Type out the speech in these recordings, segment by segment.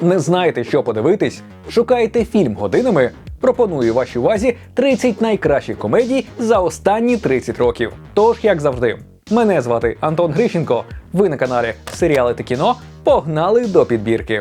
Не знаєте, що подивитись? Шукаєте фільм годинами? Пропоную вашій увазі 30 найкращих комедій за останні 30 років. Тож, як завжди, мене звати Антон Грищенко. Ви на каналі Серіали та кіно. Погнали до підбірки.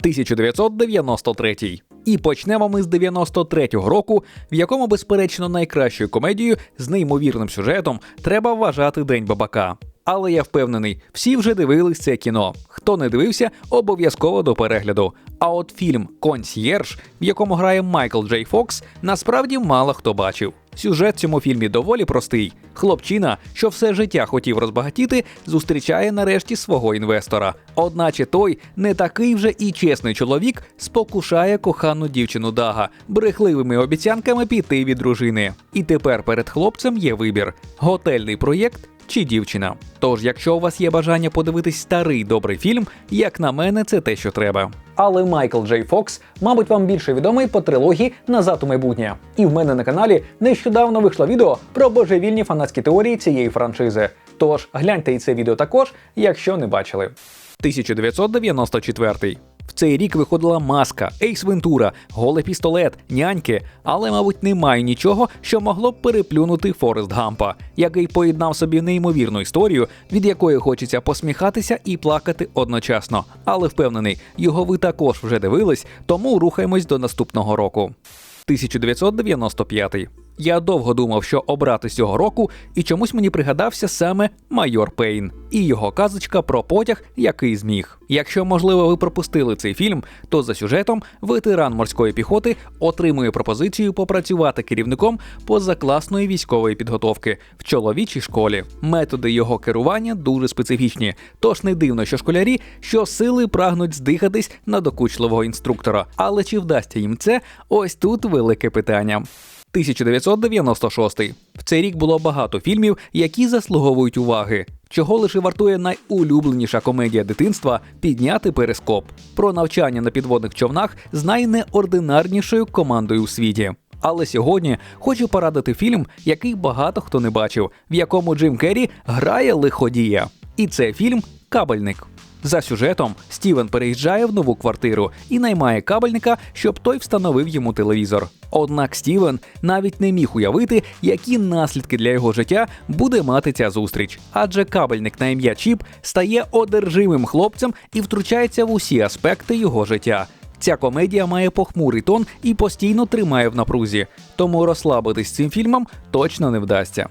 1993. І почнемо ми з 93-го року, в якому, безперечно, найкращою комедією з неймовірним сюжетом треба вважати День бабака. Але я впевнений, всі вже дивились це кіно. Хто не дивився, обов'язково до перегляду. А от фільм Консьєрж, в якому грає Майкл Джей Фокс, насправді мало хто бачив. Сюжет в цьому фільмі доволі простий. Хлопчина, що все життя хотів розбагатіти, зустрічає нарешті свого інвестора. Одначе той не такий вже і чесний чоловік спокушає кохану дівчину Дага брехливими обіцянками піти від дружини. І тепер перед хлопцем є вибір: готельний проєкт чи дівчина. Тож, якщо у вас є бажання подивитись старий добрий фільм, як на мене, це те, що треба. Але Майкл Джей Фокс, мабуть, вам більше відомий по трилогії Назад у майбутнє. І в мене на каналі нещодавно вийшло відео про божевільні фанатські теорії цієї франшизи. Тож гляньте і це відео також, якщо не бачили. 1994. В цей рік виходила маска, Ейс Вентура, голий пістолет, няньки, але, мабуть, немає нічого, що могло б переплюнути Форест Гампа, який поєднав собі неймовірну історію, від якої хочеться посміхатися і плакати одночасно. Але впевнений, його ви також вже дивились, тому рухаємось до наступного року. 1995. Я довго думав, що обрати цього року, і чомусь мені пригадався саме майор Пейн і його казочка про потяг, який зміг. Якщо, можливо, ви пропустили цей фільм, то за сюжетом ветеран морської піхоти отримує пропозицію попрацювати керівником позакласної військової підготовки в чоловічій школі. Методи його керування дуже специфічні, тож не дивно, що школярі щосили прагнуть здихатись на докучливого інструктора. Але чи вдасться їм це? Ось тут велике питання. 1996. В цей рік було багато фільмів, які заслуговують уваги. Чого лише вартує найулюбленіша комедія дитинства підняти перископ про навчання на підводних човнах з найнеординарнішою командою у світі. Але сьогодні хочу порадити фільм, який багато хто не бачив, в якому Джим Керрі грає лиходія. І це фільм Кабельник. За сюжетом Стівен переїжджає в нову квартиру і наймає кабельника, щоб той встановив йому телевізор. Однак Стівен навіть не міг уявити, які наслідки для його життя буде мати ця зустріч. Адже кабельник на ім'я Чіп стає одержимим хлопцем і втручається в усі аспекти його життя. Ця комедія має похмурий тон і постійно тримає в напрузі, тому розслабитись цим фільмом точно не вдасться.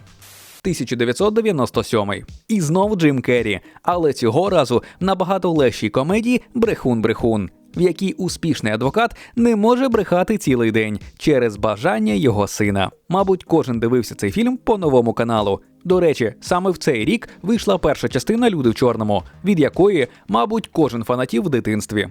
1997. І знов Джим Керрі, але цього разу набагато легшій комедії Брехун-брехун, в якій успішний адвокат не може брехати цілий день через бажання його сина. Мабуть, кожен дивився цей фільм по новому каналу. До речі, саме в цей рік вийшла перша частина Люди в чорному, від якої, мабуть, кожен фанатів в дитинстві.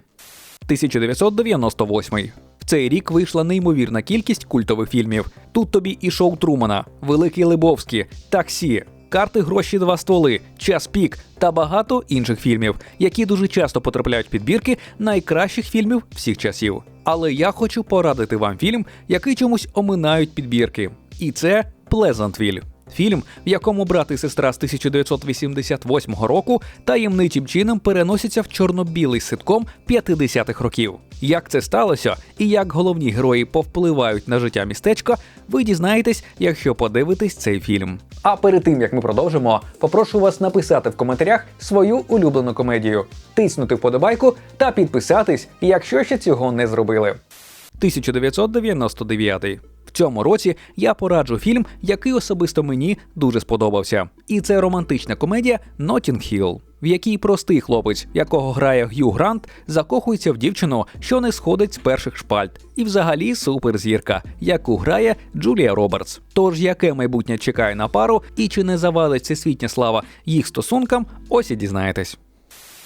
1998. Цей рік вийшла неймовірна кількість культових фільмів. Тут тобі і шоу Трумана, Великий Лебовський, Таксі, Карти гроші два стволи, Час пік та багато інших фільмів, які дуже часто потрапляють в підбірки найкращих фільмів всіх часів. Але я хочу порадити вам фільм, який чомусь оминають підбірки. І це Плезантвіль. Фільм, в якому брат і сестра з 1988 року таємничим чином переносяться в чорно-білий ситком 50-х років. Як це сталося і як головні герої повпливають на життя містечка, ви дізнаєтесь, якщо подивитесь цей фільм. А перед тим як ми продовжимо, попрошу вас написати в коментарях свою улюблену комедію, тиснути вподобайку та підписатись, якщо ще цього не зробили. 1999. В цьому році я пораджу фільм, який особисто мені дуже сподобався. І це романтична комедія Notting Hill, в якій простий хлопець, якого грає Г'ю Грант, закохується в дівчину, що не сходить з перших шпальт, і взагалі суперзірка, яку грає Джулія Робертс. Тож яке майбутнє чекає на пару, і чи не завалить всесвітня слава їх стосункам, ось і дізнаєтесь.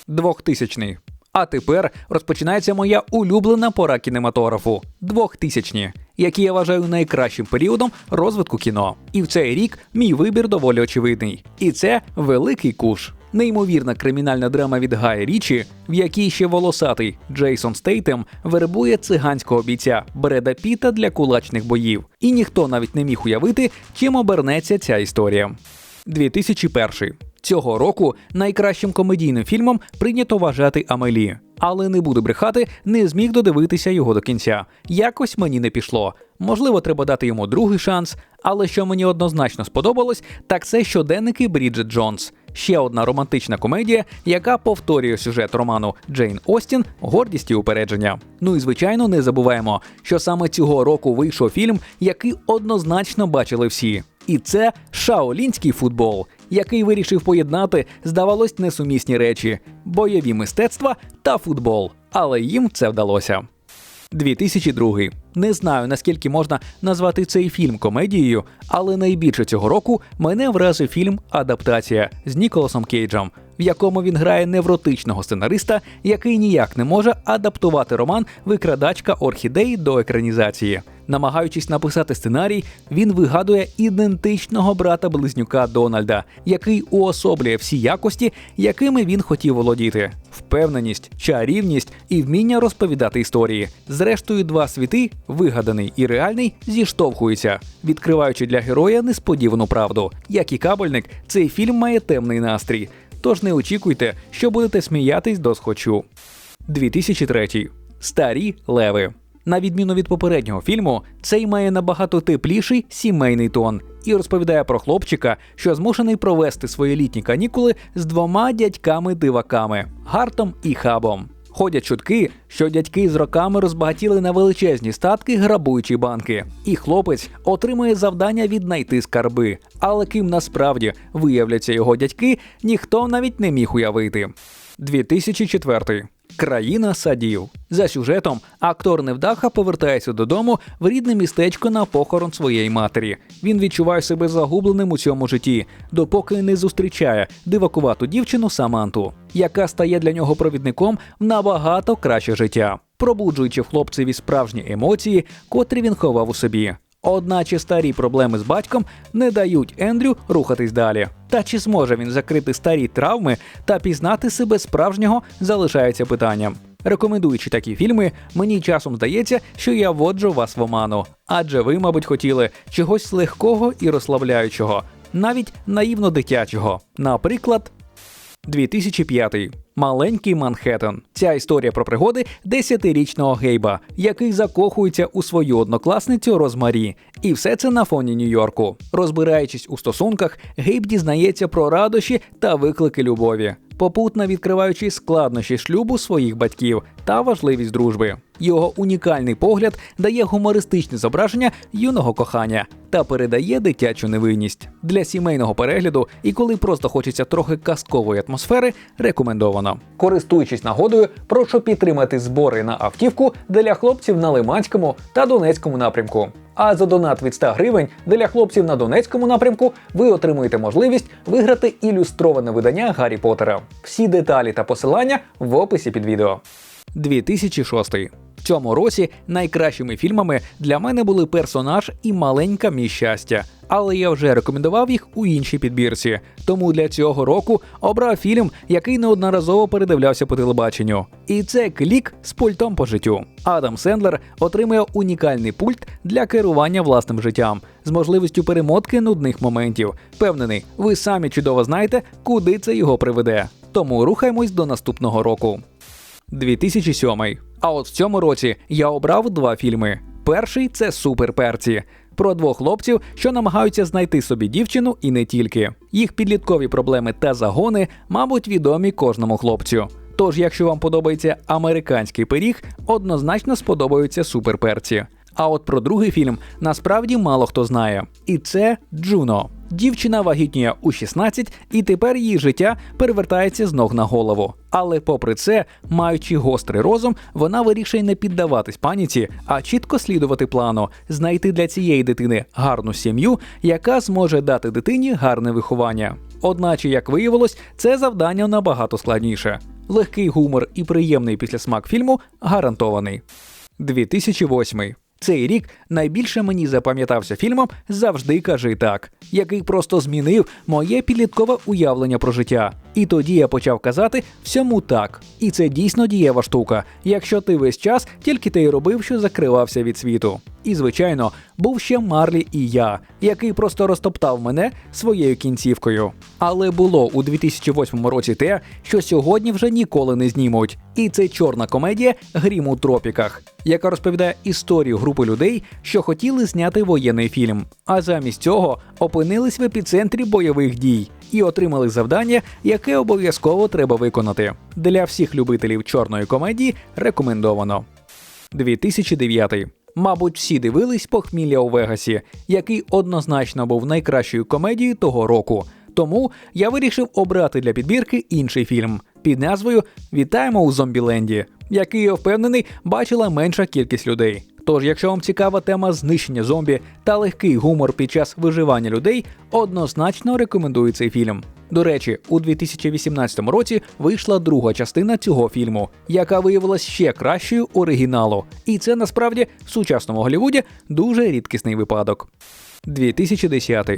2000 а тепер розпочинається моя улюблена пора кінематографу 2000-ні, які я вважаю найкращим періодом розвитку кіно. І в цей рік мій вибір доволі очевидний. І це великий куш. Неймовірна кримінальна драма від Гая Річі, в якій ще волосатий Джейсон Стейтем вербує циганського бійця Бреда Піта для кулачних боїв. І ніхто навіть не міг уявити, чим обернеться ця історія. 2001. Цього року найкращим комедійним фільмом прийнято вважати Амелі. Але не буду брехати, не зміг додивитися його до кінця. Якось мені не пішло. Можливо, треба дати йому другий шанс. Але що мені однозначно сподобалось, так це щоденники Бріджит Джонс. Ще одна романтична комедія, яка повторює сюжет роману Джейн Остін Гордість і упередження. Ну і звичайно, не забуваємо, що саме цього року вийшов фільм, який однозначно бачили всі. І це шаолінський футбол, який вирішив поєднати, здавалось, несумісні речі: бойові мистецтва та футбол. Але їм це вдалося. 2002. Не знаю наскільки можна назвати цей фільм комедією, але найбільше цього року мене вразив фільм Адаптація з Ніколасом Кейджем, в якому він грає невротичного сценариста, який ніяк не може адаптувати роман Викрадачка орхідеї до екранізації. Намагаючись написати сценарій, він вигадує ідентичного брата близнюка Дональда, який уособлює всі якості, якими він хотів володіти: впевненість, чарівність і вміння розповідати історії. Зрештою, два світи, вигаданий і реальний, зіштовхуються, відкриваючи для героя несподівану правду. Як і кабельник, цей фільм має темний настрій. Тож не очікуйте, що будете сміятись до схочу. 2003. Старі леви. На відміну від попереднього фільму, цей має набагато тепліший сімейний тон і розповідає про хлопчика, що змушений провести свої літні канікули з двома дядьками-диваками Гартом і Хабом. Ходять чутки, що дядьки з роками розбагатіли на величезні статки, грабуючи банки, і хлопець отримує завдання віднайти скарби. Але ким насправді виявляться його дядьки, ніхто навіть не міг уявити. 2004. Країна садів за сюжетом актор невдаха повертається додому в рідне містечко на похорон своєї матері. Він відчуває себе загубленим у цьому житті, допоки не зустрічає дивакувату дівчину Саманту, яка стає для нього провідником в набагато краще життя, пробуджуючи в хлопцеві справжні емоції, котрі він ховав у собі. Одначе старі проблеми з батьком не дають Ендрю рухатись далі. Та чи зможе він закрити старі травми та пізнати себе справжнього, залишається питанням. Рекомендуючи такі фільми, мені часом здається, що я воджу вас в оману, адже ви, мабуть, хотіли чогось легкого і розслабляючого, навіть наївно дитячого. Наприклад, 2005. Маленький Манхеттен. Ця історія про пригоди десятирічного гейба, який закохується у свою однокласницю Розмарі. І все це на фоні Нью-Йорку. Розбираючись у стосунках, гейб дізнається про радощі та виклики любові, попутно відкриваючи складнощі шлюбу своїх батьків та важливість дружби. Його унікальний погляд дає гумористичне зображення юного кохання та передає дитячу невинність для сімейного перегляду. І коли просто хочеться трохи казкової атмосфери, рекомендовано. Користуючись нагодою, прошу підтримати збори на автівку для хлопців на Лиманському та Донецькому напрямку. А за донат від 100 гривень для хлопців на Донецькому напрямку ви отримуєте можливість виграти ілюстроване видання Гаррі Поттера. Всі деталі та посилання в описі під відео. 2006. В цьому році найкращими фільмами для мене були персонаж і маленька мій щастя, але я вже рекомендував їх у іншій підбірці. Тому для цього року обрав фільм, який неодноразово передивлявся по телебаченню. І це клік з пультом по життю. Адам Сендлер отримує унікальний пульт для керування власним життям з можливістю перемотки нудних моментів. Певнений, ви самі чудово знаєте, куди це його приведе. Тому рухаємось до наступного року. 2007. А от в цьому році я обрав два фільми. Перший це суперперці. Про двох хлопців, що намагаються знайти собі дівчину і не тільки. Їх підліткові проблеми та загони, мабуть, відомі кожному хлопцю. Тож, якщо вам подобається американський пиріг, однозначно сподобаються суперперці. А от про другий фільм насправді мало хто знає. І це Джуно. Дівчина вагітніє у 16, і тепер її життя перевертається з ног на голову. Але, попри це, маючи гострий розум, вона вирішує не піддаватись паніці, а чітко слідувати плану, знайти для цієї дитини гарну сім'ю, яка зможе дати дитині гарне виховання. Одначе, як виявилось, це завдання набагато складніше. Легкий гумор і приємний післясмак фільму гарантований. 2008 цей рік найбільше мені запам'ятався фільмом Завжди кажи так, який просто змінив моє підліткове уявлення про життя. І тоді я почав казати всьому так. І це дійсно дієва штука, якщо ти весь час тільки ти й робив, що закривався від світу. І, звичайно, був ще Марлі і я, який просто розтоптав мене своєю кінцівкою. Але було у 2008 році те, що сьогодні вже ніколи не знімуть. І це чорна комедія Грім у тропіках, яка розповідає історію групи людей, що хотіли зняти воєнний фільм, а замість цього опинились в епіцентрі бойових дій і отримали завдання, яке обов'язково треба виконати. Для всіх любителів чорної комедії рекомендовано. 2009. Мабуть, всі дивились похмілля у Вегасі, який однозначно був найкращою комедією того року. Тому я вирішив обрати для підбірки інший фільм під назвою Вітаємо у Зомбіленді, який я впевнений бачила менша кількість людей. Тож, якщо вам цікава тема знищення зомбі та легкий гумор під час виживання людей, однозначно рекомендую цей фільм. До речі, у 2018 році вийшла друга частина цього фільму, яка виявилась ще кращою оригіналу. І це насправді в сучасному Голлівуді дуже рідкісний випадок. 2010.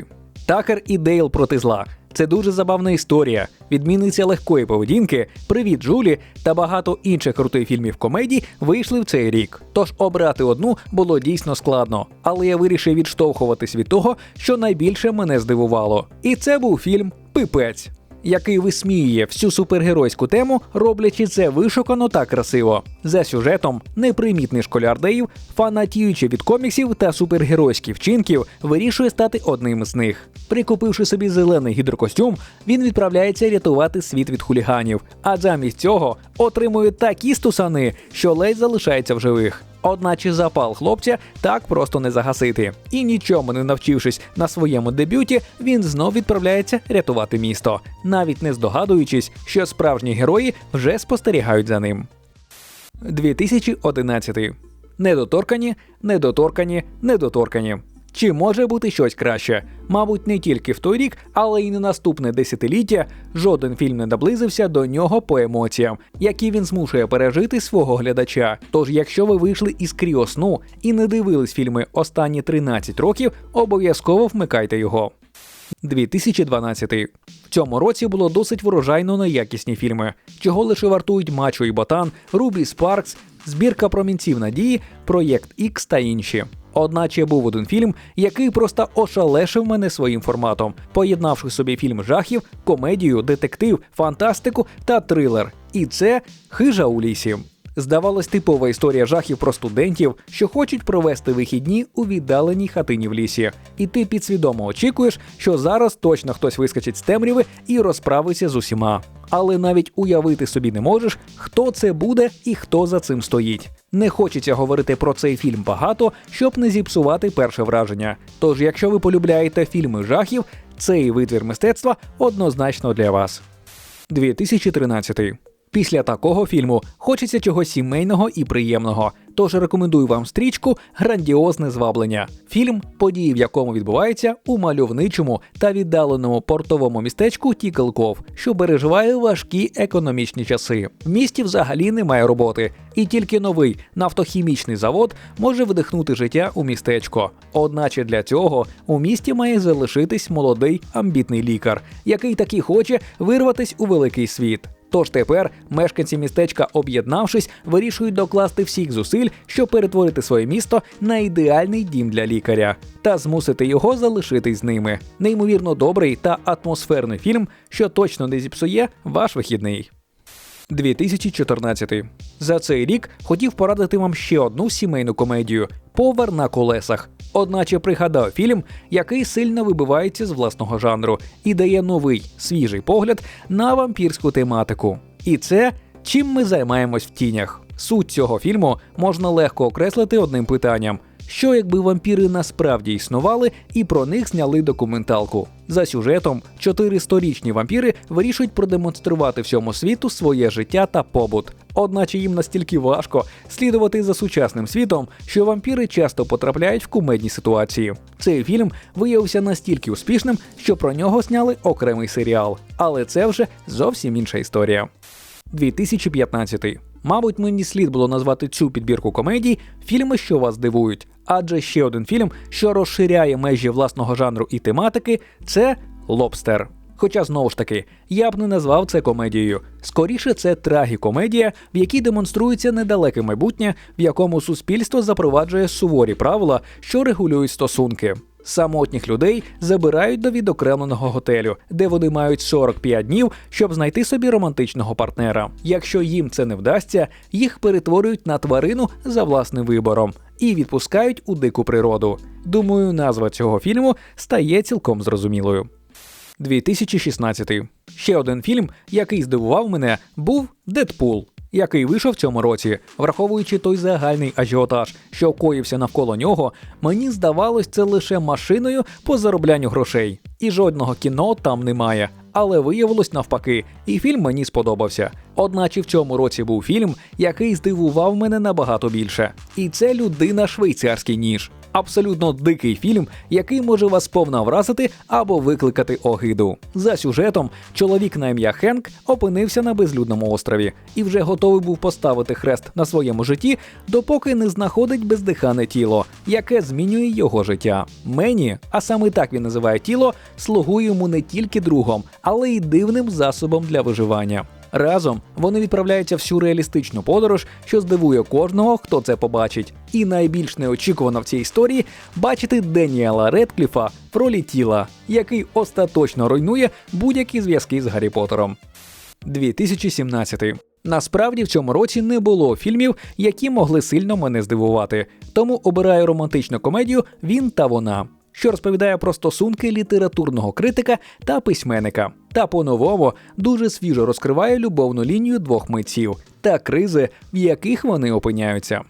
Такер і Дейл проти зла. Це дуже забавна історія. Відмінниця легкої поведінки, Привіт, Джулі та багато інших крутих фільмів комедій вийшли в цей рік. Тож обрати одну було дійсно складно. Але я вирішив відштовхуватись від того, що найбільше мене здивувало. І це був фільм Пипець який висміює всю супергеройську тему, роблячи це вишукано та красиво. За сюжетом непримітний школяр Дейв, фанатіючи від коміксів та супергеройських вчинків, вирішує стати одним з них. Прикупивши собі зелений гідрокостюм, він відправляється рятувати світ від хуліганів, а замість цього отримує такі стусани, що ледь залишається в живих. Одначе запал хлопця так просто не загасити. І нічому не навчившись на своєму дебюті, він знов відправляється рятувати місто, навіть не здогадуючись, що справжні герої вже спостерігають за ним. 2011. Недоторкані, недоторкані, недоторкані. Чи може бути щось краще? Мабуть, не тільки в той рік, але й на наступне десятиліття жоден фільм не наблизився до нього по емоціям, які він змушує пережити свого глядача. Тож, якщо ви вийшли із кріосну і не дивились фільми останні 13 років, обов'язково вмикайте його. 2012. В цьому році було досить врожайно неякісні фільми, чого лише вартують Мачо і Ботан, Рубі Спаркс, збірка промінців надії, проєкт Ікс та інші. Одначе був один фільм, який просто ошалешив мене своїм форматом, поєднавши собі фільм жахів, комедію, детектив, фантастику та трилер. І це хижа у лісі. Здавалось, типова історія жахів про студентів, що хочуть провести вихідні у віддаленій хатині в лісі. І ти підсвідомо очікуєш, що зараз точно хтось вискочить з темряви і розправиться з усіма. Але навіть уявити собі не можеш, хто це буде і хто за цим стоїть. Не хочеться говорити про цей фільм багато, щоб не зіпсувати перше враження. Тож, якщо ви полюбляєте фільми жахів, цей витвір мистецтва однозначно для вас. 2013 Після такого фільму хочеться чогось сімейного і приємного. Тож рекомендую вам стрічку Грандіозне зваблення. Фільм, події в якому відбуваються у мальовничому та віддаленому портовому містечку Тікелков, що переживає важкі економічні часи. В місті взагалі немає роботи, і тільки новий нафтохімічний завод може вдихнути життя у містечко. Одначе для цього у місті має залишитись молодий амбітний лікар, який таки хоче вирватись у великий світ. Тож тепер мешканці містечка, об'єднавшись, вирішують докласти всіх зусиль, щоб перетворити своє місто на ідеальний дім для лікаря та змусити його залишитись з ними. Неймовірно добрий та атмосферний фільм, що точно не зіпсує ваш вихідний. 2014. За цей рік хотів порадити вам ще одну сімейну комедію Повар на колесах. Одначе пригадав фільм, який сильно вибивається з власного жанру і дає новий свіжий погляд на вампірську тематику. І це чим ми займаємось в тінях. Суть цього фільму можна легко окреслити одним питанням: що якби вампіри насправді існували і про них зняли документалку. За сюжетом, чотири сторічні вампіри вирішують продемонструвати всьому світу своє життя та побут. Одначе їм настільки важко слідувати за сучасним світом, що вампіри часто потрапляють в кумедні ситуації. Цей фільм виявився настільки успішним, що про нього зняли окремий серіал. Але це вже зовсім інша історія. 2015 Мабуть, мені слід було назвати цю підбірку комедій фільми, що вас дивують. Адже ще один фільм, що розширяє межі власного жанру і тематики, це Лобстер. Хоча знову ж таки, я б не назвав це комедією. Скоріше, це трагікомедія, в якій демонструється недалеке майбутнє, в якому суспільство запроваджує суворі правила, що регулюють стосунки. Самотніх людей забирають до відокремленого готелю, де вони мають 45 днів, щоб знайти собі романтичного партнера. Якщо їм це не вдасться, їх перетворюють на тварину за власним вибором і відпускають у дику природу. Думаю, назва цього фільму стає цілком зрозумілою. 2016. Ще один фільм, який здивував мене, був Дедпул, який вийшов в цьому році. Враховуючи той загальний ажіотаж, що коївся навколо нього, мені здавалось це лише машиною по зароблянню грошей. І жодного кіно там немає. Але виявилось навпаки, і фільм мені сподобався. Одначе в цьому році був фільм, який здивував мене набагато більше. І це людина швейцарський ніж абсолютно дикий фільм, який може вас повна вразити або викликати огиду. За сюжетом, чоловік на ім'я Хенк опинився на безлюдному острові і вже готовий був поставити хрест на своєму житті, допоки не знаходить бездихане тіло, яке змінює його життя. Мені, а саме так він називає тіло, слугує йому не тільки другом, але й дивним засобом для виживання. Разом вони відправляються в сюрреалістичну подорож, що здивує кожного, хто це побачить. І найбільш неочікувано в цій історії бачити Деніела Редкліфа в ролі тіла, який остаточно руйнує будь-які зв'язки з Гаррі Поттером. 2017 Насправді в цьому році не було фільмів, які могли сильно мене здивувати. Тому обираю романтичну комедію Він та вона що розповідає про стосунки літературного критика та письменника, та по-новому дуже свіжо розкриває любовну лінію двох митців та кризи, в яких вони опиняються.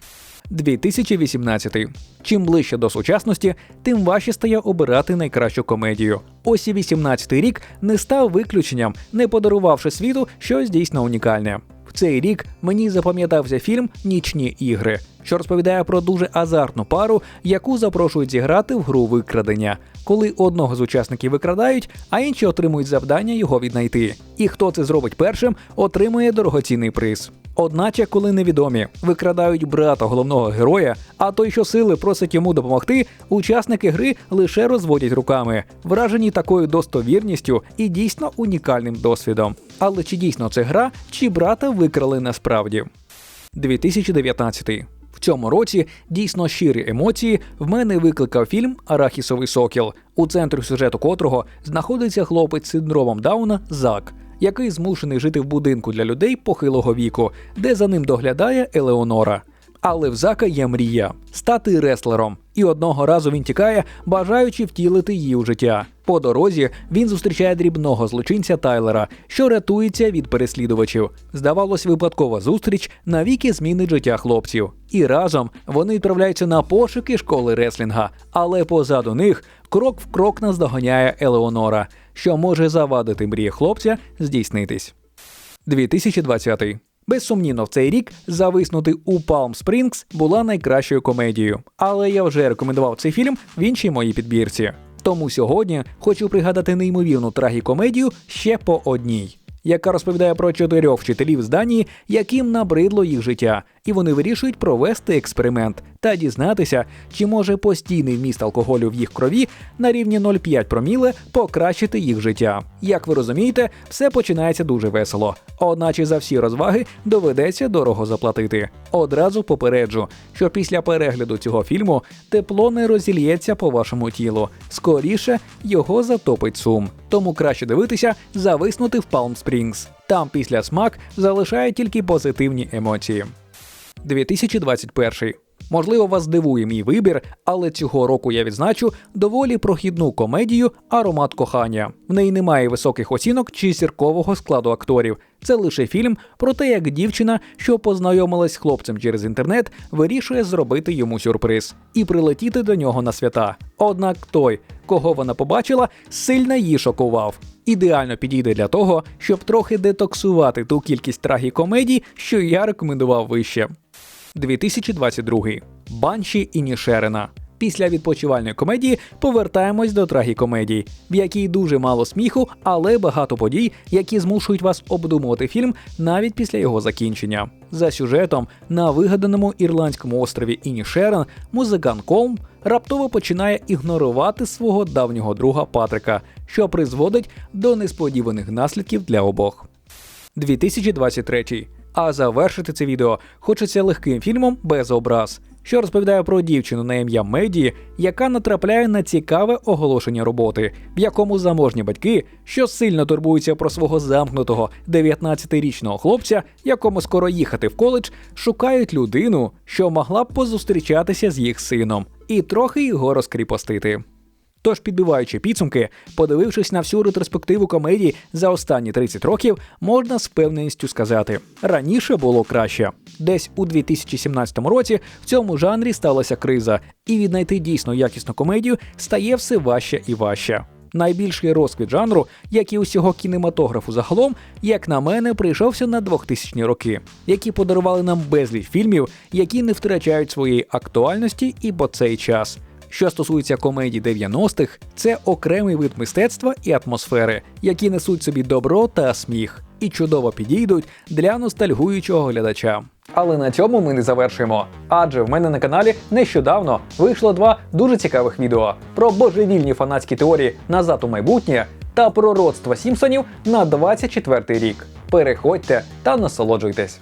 2018. Чим ближче до сучасності, тим важче стає обирати найкращу комедію. Ось і 18-й рік не став виключенням, не подарувавши світу щось дійсно унікальне В цей рік мені запам'ятався фільм Нічні ігри, що розповідає про дуже азартну пару, яку запрошують зіграти в гру викрадення, коли одного з учасників викрадають, а інші отримують завдання його віднайти. І хто це зробить першим, отримує дорогоцінний приз. Одначе, коли невідомі викрадають брата головного героя, а той, що сили просить йому допомогти, учасники гри лише розводять руками, вражені такою достовірністю і дійсно унікальним досвідом. Але чи дійсно це гра, чи брата викрали насправді? 2019 в цьому році дійсно щирі емоції в мене викликав фільм Арахісовий сокіл, у центрі сюжету котрого знаходиться хлопець з синдромом Дауна Зак який змушений жити в будинку для людей похилого віку, де за ним доглядає Елеонора. Але в Зака є мрія стати реслером, і одного разу він тікає, бажаючи втілити її у життя. По дорозі він зустрічає дрібного злочинця Тайлера, що рятується від переслідувачів. Здавалось, випадкова зустріч навіки змінить життя хлопців. І разом вони відправляються на пошуки школи реслінга, але позаду них крок в крок наздоганяє Елеонора, що може завадити мрії хлопця здійснитись. 2020 Безсумнівно, в цей рік зависнути у Palm Springs була найкращою комедією, але я вже рекомендував цей фільм в іншій моїй підбірці. Тому сьогодні хочу пригадати неймовірну трагікомедію ще по одній яка розповідає про чотирьох вчителів з Данії, яким набридло їх життя, і вони вирішують провести експеримент та дізнатися, чи може постійний вміст алкоголю в їх крові на рівні 0,5 проміле покращити їх життя. Як ви розумієте, все починається дуже весело, одначе за всі розваги доведеться дорого заплатити. Одразу попереджу, що після перегляду цього фільму тепло не розільється по вашому тілу, скоріше його затопить сум. Тому краще дивитися, зависнути в Palm Springs. Там після смак залишає тільки позитивні емоції. 2021 Можливо, вас здивує мій вибір, але цього року я відзначу доволі прохідну комедію Аромат кохання. В неї немає високих оцінок чи зіркового складу акторів. Це лише фільм про те, як дівчина, що познайомилась з хлопцем через інтернет, вирішує зробити йому сюрприз і прилетіти до нього на свята. Однак той, кого вона побачила, сильно її шокував. Ідеально підійде для того, щоб трохи детоксувати ту кількість трагікомедій, що я рекомендував вище. 2022. Банші і Нішерена. Після відпочивальної комедії повертаємось до трагікомедії, в якій дуже мало сміху, але багато подій, які змушують вас обдумувати фільм навіть після його закінчення. За сюжетом на вигаданому ірландському острові Інішерен музикант Колм раптово починає ігнорувати свого давнього друга Патрика, що призводить до несподіваних наслідків для обох. 2023. А завершити це відео хочеться легким фільмом без образ, що розповідає про дівчину на ім'я Меді, яка натрапляє на цікаве оголошення роботи, в якому заможні батьки, що сильно турбуються про свого замкнутого 19-річного хлопця, якому скоро їхати в коледж, шукають людину, що могла б позустрічатися з їх сином, і трохи його розкріпостити. Тож, підбиваючи підсумки, подивившись на всю ретроспективу комедії за останні 30 років, можна з впевненістю сказати: раніше було краще. Десь у 2017 році в цьому жанрі сталася криза, і віднайти дійсно якісну комедію стає все важче і важче. Найбільший розквіт жанру, як і усього кінематографу загалом, як на мене, прийшовся на 2000-ні роки, які подарували нам безліч фільмів, які не втрачають своєї актуальності і по цей час. Що стосується комедій 90-х, це окремий вид мистецтва і атмосфери, які несуть собі добро та сміх, і чудово підійдуть для ностальгуючого глядача. Але на цьому ми не завершуємо. Адже в мене на каналі нещодавно вийшло два дуже цікавих відео про божевільні фанатські теорії назад у майбутнє та пророцтва Сімпсонів на 24 рік. Переходьте та насолоджуйтесь.